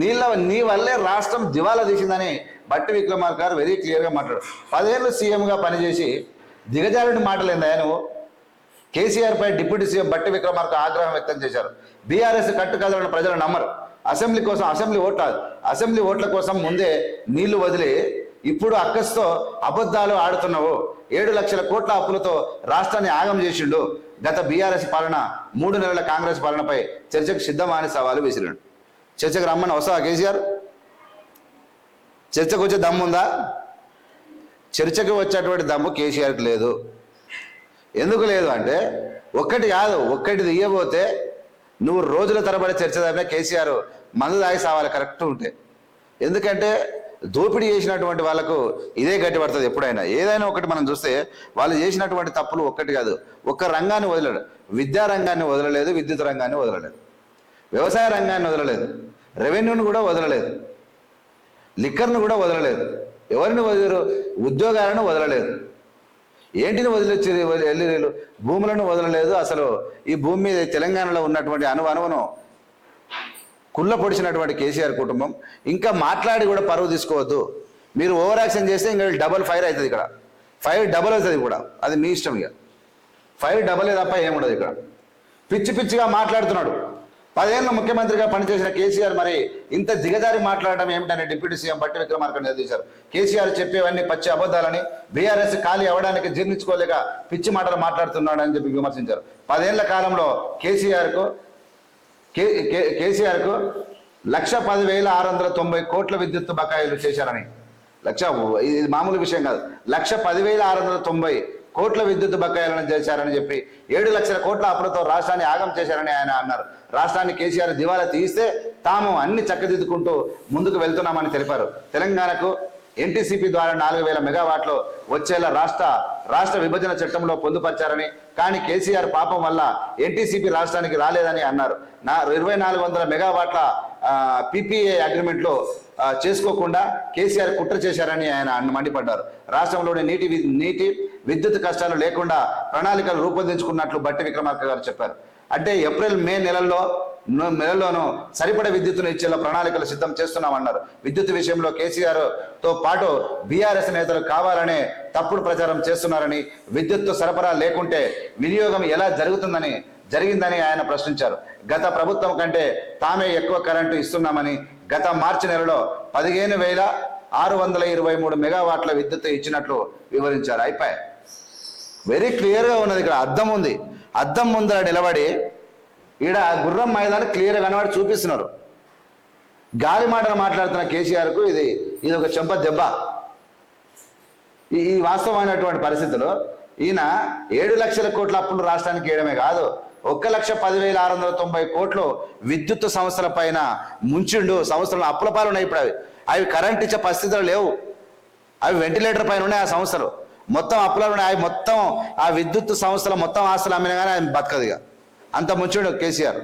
నీళ్ళ నీ వల్లే రాష్ట్రం దివాలా తీసిందని బట్టి విక్రమార్ గారు వెరీ క్లియర్గా మాట్లాడు పదేళ్ళు సీఎంగా పనిచేసి దిగజారుడి మాటలేందా నువ్వు? కేసీఆర్ పై డిప్యూటీ సీఎం బట్టి విక్రమార్క ఆగ్రహం వ్యక్తం చేశారు. బీఆర్ఎస్ కట్టు కదలని ప్రజలు నమ్మరు. అసెంబ్లీ కోసం అసెంబ్లీ ఓట్ల అసెంబ్లీ ఓట్ల కోసం ముందే నీళ్ళు వదిలి ఇప్పుడు అక్కస్తో అబద్ధాలు ఆడుతున్నావు. ఏడు లక్షల కోట్ల అప్పులతో రాష్ట్రాన్ని ఆగం చేసిండు. గత బీఆర్ఎస్ పాలన మూడు నెలల కాంగ్రెస్ పాలనపై చర్చకు సిద్ధమా అని సవాలు విసిరాడు. చర్చకు రమ్మని వస్తావా కేసీఆర్? చర్చకు వచ్చే దమ్ము ఉందా? చర్చకు వచ్చేటువంటి దమ్ము కేసీఆర్కి లేదు. ఎందుకు లేదు అంటే ఒక్కటి కాదు ఒక్కటి తీయబోతే నువ్వు రోజుల తరబడి చర్చ తప్పినా కేసీఆర్ మందు తాగి సావాలి కరెక్ట్ ఉంటే. ఎందుకంటే దోపిడీ చేసినటువంటి వాళ్ళకు ఇదే గట్టి పడుతుంది ఎప్పుడైనా. ఏదైనా ఒకటి మనం చూస్తే వాళ్ళు చేసినటువంటి తప్పులు ఒక్కటి కాదు ఒక్క రంగాన్ని వదలడు. విద్యా రంగాన్ని వదలలేదు విద్యుత్ రంగాన్ని వదలలేదు. వ్యవసాయ రంగాన్ని వదలలేదు. రెవెన్యూని కూడా వదలలేదు. లిక్కర్ను కూడా వదలలేదు. ఎవరిని వదిలేరు? ఉద్యోగాలను వదలలేదు. ఏంటిని వదిలిచ్చి వెళ్ళిరేలు భూములను వదలలేదు. అసలు ఈ భూమి మీద తెలంగాణలో ఉన్నటువంటి అణు అనువనం కుళ్ళ పొడిచినటువంటి కేసీఆర్ కుటుంబం. ఇంకా మాట్లాడి కూడా పరువు తీసుకోవద్దు. మీరు ఓవర్ యాక్షన్ చేస్తే ఇంకా డబల్ ఫైర్ అవుతుంది ఇక్కడ. ఫైర్ డబల్ అవుతుంది కూడా. అది మీ ఇష్టం ఇక. ఫైర్ డబలే తప్ప ఏముండదు ఇక్కడ. పిచ్చి పిచ్చిగా మాట్లాడుతున్నాడు. పదేళ్ళ ముఖ్యమంత్రిగా పనిచేసిన కేసీఆర్ మరి ఇంత దిగజారి మాట్లాడడం ఏమిటని డిప్యూటీ సీఎం బట్టి విక్రమార్క నిలదీశారు కేసీఆర్ చెప్పేవన్నీ పచ్చి అబద్ధాలని బీఆర్ఎస్ ఖాళీ అవ్వడానికి జీర్ణించుకోలేక పిచ్చి మాటలు మాట్లాడుతున్నాడని చెప్పి విమర్శించారు. పదేళ్ళ కాలంలో కేసీఆర్కు కే కేసీఆర్కు లక్ష పదివేల ఆరు వందల తొంభై కోట్ల విద్యుత్ బకాయిలు చేశారని. లక్ష ఇది మామూలు విషయం కాదు. లక్ష పదివేల ఆరు వందల తొంభై కోట్ల విద్యుత్ బకాయిలను చేశారని చెప్పి ఏడు లక్షల కోట్ల అప్పులతో రాష్ట్రాన్ని ఆగం చేశారని ఆయన అన్నారు. రాష్ట్రాన్ని కేసీఆర్ దివాలా తీస్తే తాము అన్ని చక్కదిద్దుకుంటూ ముందుకు వెళ్తున్నామని తెలిపారు. తెలంగాణకు ఎన్టీసీపీ ద్వారా నాలుగు వేల మెగావాట్లు వచ్చేలా రాష్ట్ర రాష్ట్ర విభజన చట్టంలో పొందుపరిచారని కానీ కేసీఆర్ పాపం వల్ల ఎన్టీసీపీ రాష్ట్రానికి రాలేదని అన్నారు. నా ఇరవై నాలుగు వందల మెగావాట్ల పీపీఏ అగ్రిమెంట్లో చేసుకోకుండా కేసీఆర్ కుట్ర చేశారని ఆయన మండిపడ్డారు. రాష్ట్రంలోని నీటి నీటి విద్యుత్ కష్టాలు లేకుండా ప్రణాళికలు రూపొందించుకున్నట్లు బట్టి విక్రమార్క గారు చెప్పారు. అంటే ఏప్రిల్ మే నెలల్లో నెలలోనూ నెలల్లోనూ సరిపడ విద్యుత్తును ఇచ్చేలా ప్రణాళికలు సిద్ధం చేస్తున్నామన్నారు. విద్యుత్ విషయంలో కేసీఆర్తో పాటు బీఆర్ఎస్ నేతలు కావాలనే తప్పుడు ప్రచారం చేస్తున్నారని విద్యుత్తు సరఫరా లేకుంటే వినియోగం ఎలా జరుగుతుందని జరిగిందని ఆయన ప్రశ్నించారు. గత ప్రభుత్వం కంటే తామే ఎక్కువ కరెంటు ఇస్తున్నామని గత మార్చి నెలలో పదిహేను వేల ఆరు వందల ఇరవై మూడు మెగావాట్ల విద్యుత్ ఇచ్చినట్లు వివరించారు. అయిపోయాయి. వెరీ క్లియర్గా ఉన్నది ఇక్కడ. అద్దం ఉంది. అద్దం ముందర నిలబడి ఈడ గుర్రం మైదాన్ని క్లియర్గా కనబడి చూపిస్తున్నారు. గాలి మాటలు మాట్లాడుతున్న కేసీఆర్కు ఇది ఇది ఒక చెంప దెబ్బ. ఈ ఈ వాస్తవమైనటువంటి పరిస్థితులు ఈయన ఏడు లక్షల కోట్ల అప్పులు రాష్ట్రానికి వేయడమే కాదు ఒక్క లక్ష పదివేల ఆరు వందల తొంభై కోట్లు విద్యుత్ సంస్థల పైన ముంచిండు. సంస్థలు అప్పుల పాలు ఉన్నాయి ఇప్పుడు అవి. అవి కరెంట్ ఇచ్చే పరిస్థితులు లేవు. అవి వెంటిలేటర్ పైన ఉన్నాయి ఆ సంస్థలు. మొత్తం అప్పులు ఉన్నాయి. అవి మొత్తం ఆ విద్యుత్ సంస్థల మొత్తం ఆస్తులు అమ్మినా కానీ ఆయన బతకదు ఇక. అంత ముంచుడు కేసీఆర్.